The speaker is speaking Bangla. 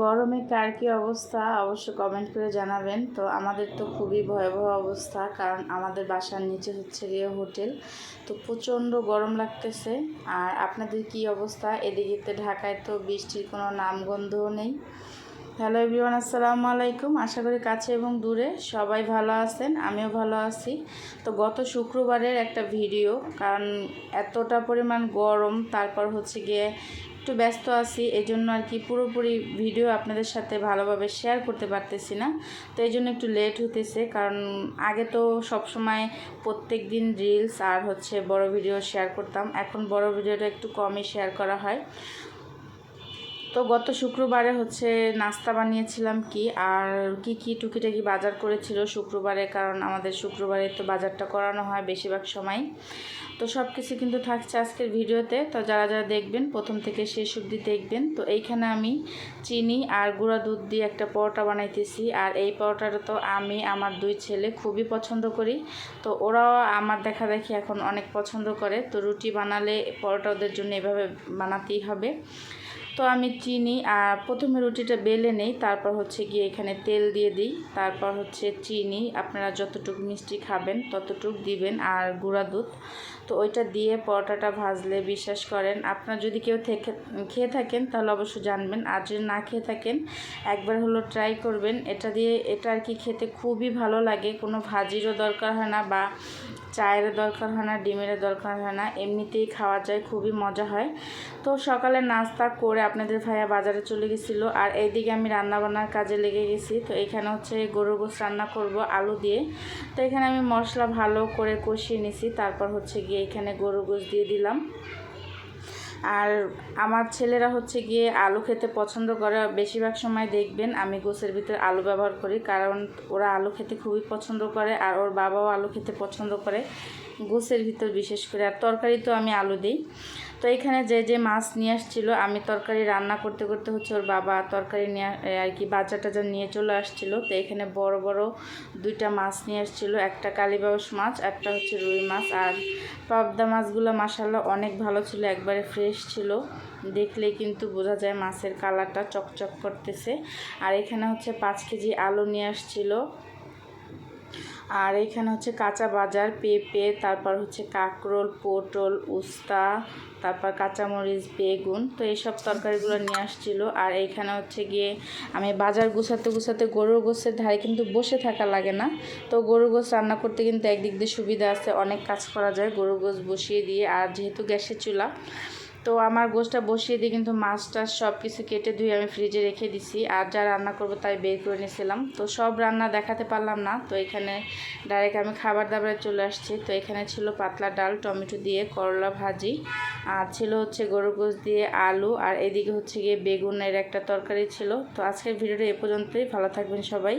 গরমে কার কী অবস্থা, অবশ্য কমেন্ট করে জানাবেন। তো আমাদের তো খুবই ভয়াবহ অবস্থা, কারণ আমাদের বাসার নিচে হচ্ছে গিয়ে হোটেল। তো প্রচণ্ড গরম লাগতেছে। আর আপনাদের কি অবস্থা? এদিকে তো ঢাকায় তো বৃষ্টির কোনো নামগন্ধও নেই। হ্যালো এভরিওয়ান আসসালামু আলাইকুম। আশা করি কাছে এবং দূরে সবাই ভালো আছেন, আমিও ভালো আছি। তো গত শুক্রবারের একটা ভিডিও, কারণ এতটা পরিমাণ গরম, তারপর হচ্ছে গিয়ে একটু ব্যস্ত আছি এই জন্য আর কি পুরোপুরি ভিডিও আপনাদের সাথে ভালোভাবে শেয়ার করতে পারতেছি না। তো এই জন্য একটু লেট হতেছে কারণ আগে তো সবসময় প্রত্যেক দিন রিলস আর হচ্ছে বড় ভিডিও শেয়ার করতাম। এখন বড় ভিডিওটা একটু কমই শেয়ার করা হয়। তো গত শুক্রবারে হচ্ছে নাস্তা বানিয়েছিলাম কি, আর কি কি টুকিটাকি বাজার করেছিল শুক্রবারে, কারণ আমাদের শুক্রবারে তো বাজারটা করানো হয় বেশিরভাগ সময়। তো সব কিছু কিন্তু থাকছে আজকের ভিডিওতে, তো যারা যারা দেখবেন, প্রথম থেকে শেষ অবধি দেখবেন, তো এইখানে আমি চিনি আর গুঁড়া দুধ দিয়ে একটা পরোটা বানাইতেছি, আর এই পরোটাটা তো আমি, আমার দুই ছেলে খুবই পছন্দ করি, তো ওরাও আমার দেখা দেখি এখন অনেক পছন্দ করে, তো রুটি বানালে পরোটা ওদের জন্য এভাবে বানাতেই হবে। তো আমি চিনি আর প্রথমে রুটিটা বেলে নেই, তারপর হচ্ছে গিয়ে এখানে তেল দিয়ে দিই, তারপর হচ্ছে চিনি, আপনারা যতটুকু মিষ্টি খাবেন ততটুক দিবেন আর গুঁড়া দুধ। তো ওইটা দিয়ে পরোটাটা ভাজলে বিশ্বাস করেন, আপনার যদি কেউ থেকে, খেয়ে থাকেন তাহলে অবশ্যই জানবেন, আর যদি না খেয়ে থাকেন একবার হলো ট্রাই করবেন, এটা দিয়ে এটা আর কি খেতে খুবই ভালো লাগে, কোনো ভাজিরও দরকার হয় না বা চায়ের দরকার হয় না, ডিমের দরকার হয় না, এমনিতেই খাওয়া যায়, খুবই মজা হয়। তো সকালে নাস্তা করে আপনাদের ভাইয়া বাজারে চলে গেছিল আর এইদিকে আমি রান্নাবান্নার কাজে লেগে গেছি। তো এখানে হচ্ছে গরুর গোস রান্না করব আলু দিয়ে। তো এখানে আমি মশলা ভালো করে কষিয়ে নিছি, তারপর হচ্ছে গিয়ে এখানে গরুর গোস দিয়ে দিলাম। আর আমার ছেলেরা হচ্ছে গিয়ে আলু খেতে পছন্দ করে। বেশিরভাগ সময় দেখবেন আমি গোসের ভিতরে আলু ব্যবহার করি, কারণ ওরা আলু খেতে খুবই পছন্দ করে আর ওর বাবাও আলু খেতে পছন্দ করে গোসের ভিতর বিশেষ করে। আর তরকারি তো আমি আলু দিই। তো এখানে যে যে মাছ নিয়ে আসছিল, আমি তরকারি রান্না করতে করতে হচ্ছে ওর বাবা তরকারি নিয়ে, আর কি বাজার টাজার নিয়ে চলে আসছিল। তো এখানে বড় বড় দুইটা মাছ নিয়ে আসছিল, একটা কালীবাউস মাছ, একটা হচ্ছে রুই মাছ। আর পাবদা মাছগুলো মাসাল্লাহ অনেক ভালো ছিল, একবারে ফ্রেশ ছিল দেখলে কিন্তু বোঝা যায় মাছের কালারটা চকচক করতেছে। আর এখানে হচ্ছে পাঁচ কেজি আলু নিয়ে আসছিল। আর এখানে হচ্ছে কাঁচা বাজার, পেঁপে, তারপর হচ্ছে কাঁকরোল, পটল, উস্তা, তারপর কাঁচামরিচ, বেগুন। তো এইসব তরকারিগুলো নিয়ে আসছিল। আর এইখানে হচ্ছে গিয়ে আমি বাজার গুছাতে গুছাতে গরুর গোসের ধারে কিন্তু বসে থাকা লাগে না। তো গরুর গোস রান্না করতে কিন্তু একদিক দিয়ে সুবিধা আছে। অনেক কাজ করা যায় গরুর গোস বসিয়ে দিয়ে। আর যেহেতু গ্যাসের চুলা তো আমার গোষ্ঠটা বসিয়ে দিয়ে কিন্তু মাছ মাছটা সব কিছু কেটে ধুয়ে আমি ফ্রিজে রেখে দিছি। আর যা রান্না করব তাই বের করে নিয়েছিলাম। তো সব রান্না দেখাতে পারলাম না। তো এখানে ডাইরেক্ট আমি খাবার দাবারে চলে আসছি। তো এখানে ছিল পাতলা ডাল, টমেটো দিয়ে করলা ভাজি, আর ছিল হচ্ছে গরু গোস দিয়ে আলু, আর এদিকে হচ্ছে গিয়ে বেগুনের একটা তরকারি ছিল। তো আজকের ভিডিওটা এ পর্যন্তই। ভালো থাকবেন সবাই।